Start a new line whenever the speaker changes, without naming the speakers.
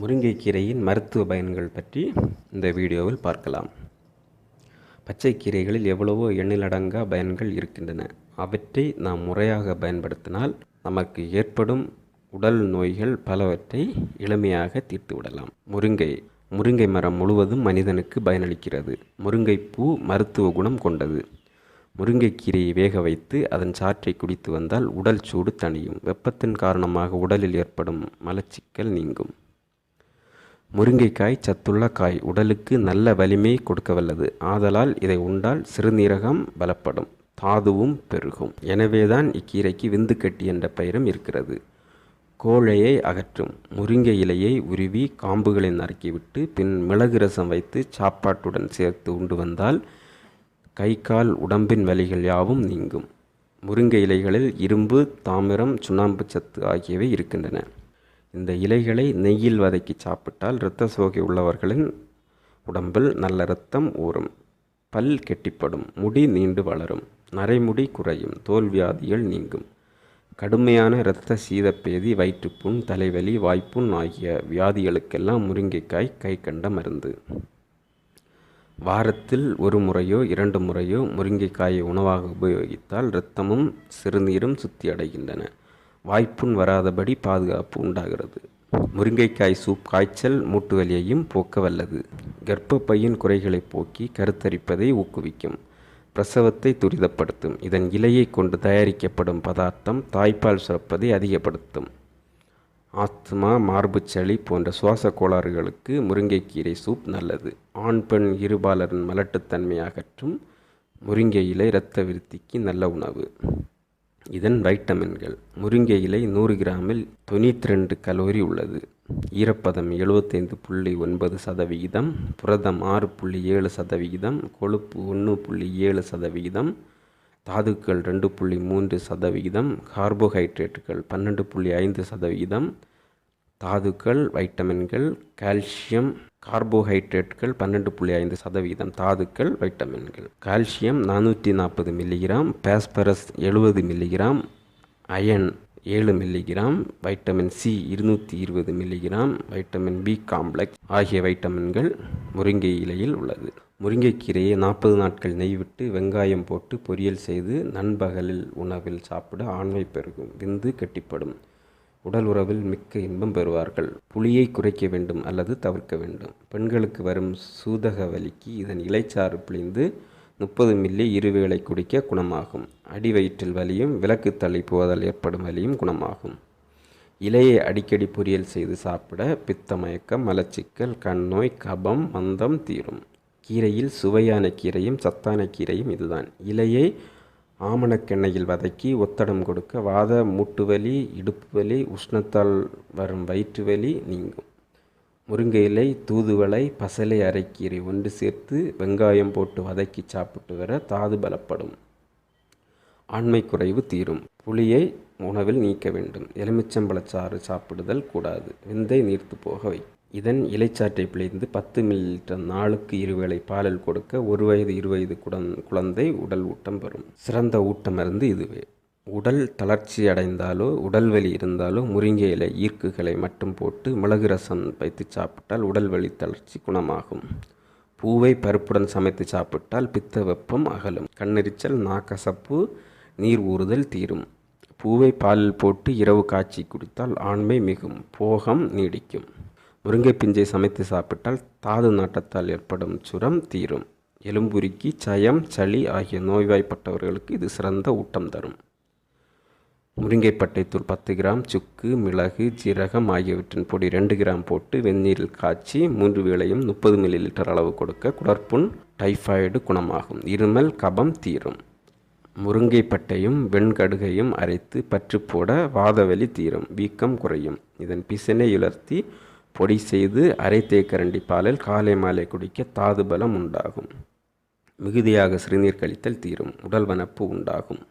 முருங்கைக்கீரையின் மருத்துவ பயன்கள் பற்றி இந்த வீடியோவில் பார்க்கலாம். பச்சை கீரைகளில் எவ்வளவோ எண்ணிலடங்கா பயன்கள் இருக்கின்றன. அவற்றை நாம் முறையாக பயன்படுத்தினால் நமக்கு ஏற்படும் உடல் நோய்கள் பலவற்றை எளிமையாக தீர்த்து விடலாம். முருங்கை. முருங்கை மரம் முழுவதும் மனிதனுக்கு பயனளிக்கிறது. முருங்கைப்பூ மருத்துவ குணம் கொண்டது. முருங்கைக்கீரையை வேக வைத்து அதன் சாற்றை குடித்து வந்தால் உடல் சூடு தணியும். வெப்பத்தின் காரணமாக உடலில் ஏற்படும் மலச்சிக்கல் நீங்கும். முருங்கைக்காய் சத்துள்ள காய் உடலுக்கு நல்ல வலிமை கொடுக்க வல்லது ஆதலால் இதை உண்டால் சிறுநீரகம் பலப்படும் தாதுவும் பெருகும். எனவேதான் இக்கீரைக்கு விந்துக்கட்டி என்ற பெயரும் இருக்கிறது. கோழையை அகற்றும் முருங்கை இலையை உருவி காம்புகளை நறுக்கிவிட்டு பின் மிளகு ரசம் வைத்து சாப்பாட்டுடன் சேர்த்து உண்டு வந்தால் கை கால் உடம்பின் வலிகள் யாவும் நீங்கும். முருங்கை இலைகளில் இரும்பு தாமிரம் சுண்ணாம்பு சத்து ஆகியவை இருக்கின்றன. இந்த இலைகளை நெய்யில் வதக்கி சாப்பிட்டால் இரத்த சோகை உள்ளவர்களின் உடம்பில் நல்ல இரத்தம் ஊறும். பல் கெட்டிப்படும் முடி நீண்டு வளரும் நரைமுடி குறையும் தோல் வியாதிகள் நீங்கும். கடுமையான இரத்த சீதப்பேதி வயிற்றுப்புண் தலைவலி வாய்ப்புண் ஆகிய வியாதிகளுக்கெல்லாம் முருங்கைக்காய் கை கண்ட மருந்து. வாரத்தில் ஒரு முறையோ இரண்டு முறையோ முருங்கைக்காயை உணவாக உபயோகித்தால் இரத்தமும் சிறுநீரும் சுத்தி அடைகின்றன வாய்ப்புண் வராதபடி பாதுகாப்பு உண்டாகிறது. முருங்கைக்காய் சூப் காய்ச்சல் மூட்டு வலியையும் போக்க வல்லது கர்ப்பப்பையின் குறைகளை போக்கி கருத்தரிப்பதை ஊக்குவிக்கும். பிரசவத்தை துரிதப்படுத்தும். இதன் இலையை கொண்டு தயாரிக்கப்படும் பதார்த்தம் தாய்ப்பால் சுரப்பதை அதிகப்படுத்தும். ஆஸ்துமா மார்புச்சளி போன்ற சுவாச கோளாறுகளுக்கு முருங்கைக்கீரை சூப் நல்லது. ஆண் பெண் இருபாலரின் மலட்டுத்தன்மை அகற்றும் முருங்கை இலை இரத்த விருத்திக்கு நல்ல உணவு. இதன் வைட்டமின்கள். முருங்கை இலை நூறு கிராமில் தொண்ணூற்றி ரெண்டு கலோரி உள்ளது. ஈரப்பதம் எழுபத்தைந்து புள்ளி ஒன்பது சதவிகிதம் புரதம் ஆறு புள்ளி ஏழு சதவிகிதம் கொழுப்பு ஒன்று புள்ளி ஏழு சதவிகிதம் தாதுக்கள் ரெண்டு புள்ளி மூன்று சதவிகிதம் கார்போஹைட்ரேட்டுகள் பன்னெண்டு புள்ளி ஐந்து சதவிகிதம் தாதுக்கள் வைட்டமின்கள் கால்சியம் கார்போஹைட்ரேட்டுகள் பன்னெண்டு புள்ளி ஐந்து சதவீதம் தாதுக்கள் வைட்டமின்கள். கால்சியம் நானூற்றி நாற்பது மில்லிகிராம் பாஸ்பரஸ் எழுபது மில்லிகிராம் அயன் ஏழு மில்லிகிராம் வைட்டமின் சி இருநூற்றி இருபது மில்லிகிராம் வைட்டமின் பி காம்ப்ளெக்ஸ் ஆகிய வைட்டமின்கள் முருங்கை இலையில் உள்ளது. முருங்கைக்கீரையை நாற்பது நாட்கள் நெய் விட்டு வெங்காயம் போட்டு பொரியல் செய்து நண்பகலில் உணவில் சாப்பிட ஆண்மை பெருகும் விந்து கட்டிப்படும். உடல் உறவில் மிக்க இன்பம் பெறுவார்கள். புளியை குறைக்க வேண்டும் அல்லது தவிர்க்க வேண்டும். பெண்களுக்கு வரும் சூதக வலிக்கு இதன் இலைச்சாறு பிழிந்து முப்பது மில்லி இருவேளை குடிக்க குணமாகும். அடி வயிற்றில் வலியும் விளக்கு தள்ளி போவதால் ஏற்படும் வலியும் குணமாகும். இலையை அடிக்கடி பொரியல் செய்து சாப்பிட பித்த மயக்கம் மலச்சிக்கல் கண் நோய் கபம் மந்தம் தீரும். கீரையில் சுவையான கீரையும் சத்தான கீரையும் இதுதான். இலையை ஆமணக்கெண்ணெயில் வதக்கி ஒத்தடம் கொடுக்க வாத மூட்டுவலி இடுப்பு வலி உஷ்ணத்தால் வரும் வயிற்று வலி நீங்கும். முருங்கை இலை தூதுவளை பசலை அரைக்கீரை ஒன்று சேர்த்து வெங்காயம் போட்டு வதக்கி சாப்பிட்டு வர தாது பலப்படும். ஆண்மை குறைவு தீரும். புளியை உணவில் நீக்க வேண்டும். எலுமிச்சம்பழச்சாறு சாப்பிடுதல் கூடாது. விந்தை நீர்த்து போக வை இதன் இலைச்சாற்றை பிழைந்து பத்து மில்லிலிட்டர் நாளுக்கு இருவேளை பாலில் கொடுக்க ஒரு வயது இரு வயது குடன் குழந்தை உடல் ஊட்டம் பெறும். சிறந்த ஊட்ட மருந்து இதுவே. உடல் தளர்ச்சி அடைந்தாலோ உடல் வலி இருந்தாலோ முருங்கை இலை ஈர்க்குகளை மட்டும் போட்டு மிளகு ரசம் வைத்து சாப்பிட்டால் உடல் வலி தளர்ச்சி குணமாகும். பூவை பருப்புடன் சமைத்து சாப்பிட்டால் பித்த வெப்பம் அகலும். கண்ணெரிச்சல் நாக்கசப்பு நீர் ஊறுதல் தீரும். பூவை பாலில் போட்டு இரவு காய்ச்சி குடித்தால் ஆண்மை மிகும். போகம் நீடிக்கும். முருங்கை பிஞ்சை சமைத்து சாப்பிட்டால் தாது நாட்டத்தால் ஏற்படும் சுரம் தீரும். எலும்புருக்கி சயம் சளி ஆகிய நோய்வாய்ப்பட்டவர்களுக்கு இது சிறந்த ஊட்டம் தரும். முருங்கைப்பட்டைத்தூள் பத்து கிராம் சுக்கு மிளகு ஜீரகம் ஆகியவற்றின் பொடி ரெண்டு கிராம் போட்டு வெந்நீரில் காய்ச்சி மூன்று வேளையும் முப்பது மில்லி லிட்டர் அளவு கொடுக்க குடற்புண் டைஃபாய்டு குணமாகும். இருமல் கபம் தீரும். முருங்கைப்பட்டையும் வெண்கடுகையும் அரைத்து பற்று போட வாதவலி தீரும். வீக்கம் குறையும். இதன் பிசனை உலர்த்தி பொடி செய்து அரை தேக்கரண்டி பாலில் காலை மாலை குடிக்க தாது பலம் உண்டாகும். மிகுதியாக சிறுநீர் கழித்தல் தீரும். உடல் வனப்பு உண்டாகும்.